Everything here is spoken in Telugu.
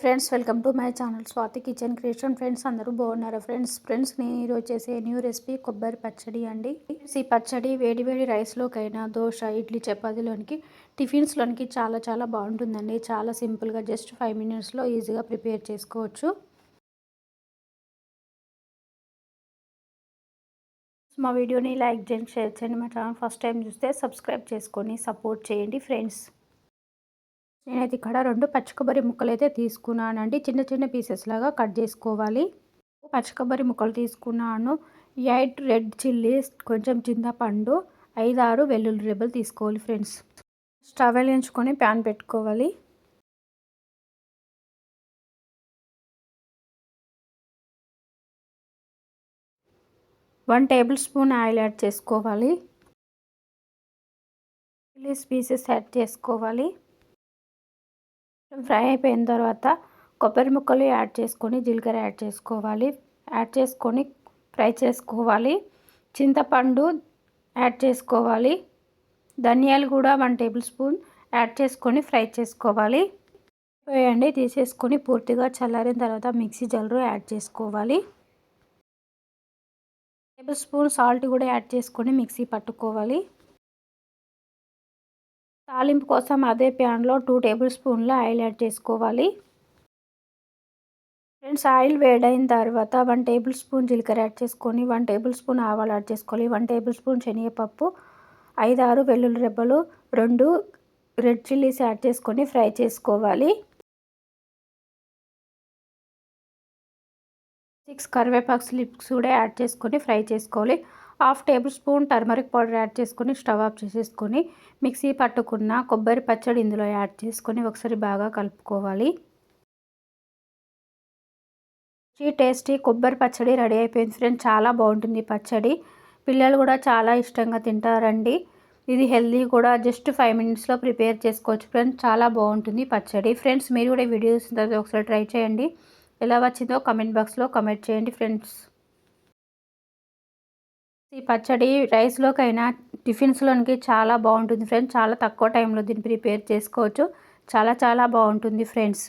Friends welcome to my channel Swathi kitchen creation. Friends అందరూ బాగున్నారు? ఫ్రెండ్స్ ఫ్రెండ్స్ నేను ఈరోజు చేసే న్యూ రెసిపీ కొబ్బరి పచ్చడి అండి. ఈ పచ్చడి వేడి వేడి రైస్లోకైనా దోశ ఇడ్లీ చపాతీలోనికి టిఫిన్స్లోనికి చాలా చాలా బాగుంటుందండి. చాలా సింపుల్గా జస్ట్ ఫైవ్ మినిట్స్లో ఈజీగా ప్రిపేర్ చేసుకోవచ్చు. మా వీడియోని లైక్ చేయండి షేర్ చేయండి. మా ఛానల్ ఫస్ట్ టైం చూస్తే సబ్స్క్రైబ్ చేసుకొని సపోర్ట్ చేయండి ఫ్రెండ్స్. నేనైతే ఇక్కడ రెండు పచ్చి కొబ్బరి ముక్కలు అయితే తీసుకున్నానండి. చిన్న చిన్న పీసెస్ లాగా కట్ చేసుకోవాలి. పచ్చి కొబ్బరి ముక్కలు తీసుకున్నాను. ఎయిట్ రెడ్ చిల్లీస్ కొంచెం చింతపండు ఐదు ఆరు వెల్లుల్లి రెబ్బలు తీసుకోవాలి ఫ్రెండ్స్. స్టవ్ వెలిగించుకొని ప్యాన్ పెట్టుకోవాలి. One tablespoon oil add చేసుకోవాలి. చిల్లీస్ పీసెస్ యాడ్ చేసుకోవాలి. ఫ్రై అయిపోయిన తర్వాత కొబ్బరి ముక్కలు యాడ్ చేసుకొని జీలకర్ర యాడ్ చేసుకోవాలి. యాడ్ చేసుకొని ఫ్రై చేసుకోవాలి. చింతపండు యాడ్ చేసుకోవాలి. ధనియాలు కూడా వన్ టేబుల్ స్పూన్ యాడ్ చేసుకొని ఫ్రై చేసుకోవాలి. వేయండి తీసేసుకొని పూర్తిగా చల్లారిన తర్వాత మిక్సీ జల్లు యాడ్ చేసుకోవాలి. టేబుల్ స్పూన్ సాల్ట్ కూడా యాడ్ చేసుకొని మిక్సీ పట్టుకోవాలి. తాలింపు కోసం అదే ప్యాన్లో టూ టేబుల్ స్పూన్ల ఆయిల్ యాడ్ చేసుకోవాలి. ఫ్రెండ్స్ ఆయిల్ వేడైన తర్వాత వన్ టేబుల్ స్పూన్ జీలకర్ర యాడ్ చేసుకొని వన్ టేబుల్ స్పూన్ ఆవాలు యాడ్ చేసుకోవాలి. వన్ టేబుల్ స్పూన్ శనగపప్పు ఐదు ఆరు వెల్లుల్లి రెబ్బలు రెండు రెడ్ చిల్లీస్ యాడ్ చేసుకొని ఫ్రై చేసుకోవాలి. సిక్స్ కరివేపాకు స్లిప్స్ కూడా యాడ్ చేసుకొని ఫ్రై చేసుకోవాలి. Half tablespoon turmeric powder add చేసుకొని స్టవ్ ఆఫ్ చేసేసుకొని మిక్సీ పట్టుకున్న కొబ్బరి పచ్చడి ఇందులో యాడ్ చేసుకొని ఒకసారి బాగా కలుపుకోవాలి. టేస్టీ కొబ్బరి పచ్చడి రెడీ అయిపోయింది ఫ్రెండ్స్. చాలా బాగుంటుంది పచ్చడి. పిల్లలు కూడా చాలా ఇష్టంగా తింటారండి. ఇది హెల్దీ కూడా జస్ట్ ఫైవ్ మినిట్స్లో ప్రిపేర్ చేసుకోవచ్చు ఫ్రెండ్స్. చాలా బాగుంటుంది పచ్చడి. ఫ్రెండ్స్ మీరు కూడా వీడియోస్ తర్వాత ఒకసారి ట్రై చేయండి. ఎలా వచ్చిందో కమెంట్ బాక్స్లో కమెంట్ చేయండి ఫ్రెండ్స్. ఈ పచ్చడి రైస్లోకైనా టిఫిన్స్లోనికి చాలా బాగుంటుంది ఫ్రెండ్స్. చాలా తక్కువ టైంలో దీన్ని ప్రిపేర్ చేసుకోవచ్చు. చాలా చాలా బాగుంటుంది ఫ్రెండ్స్.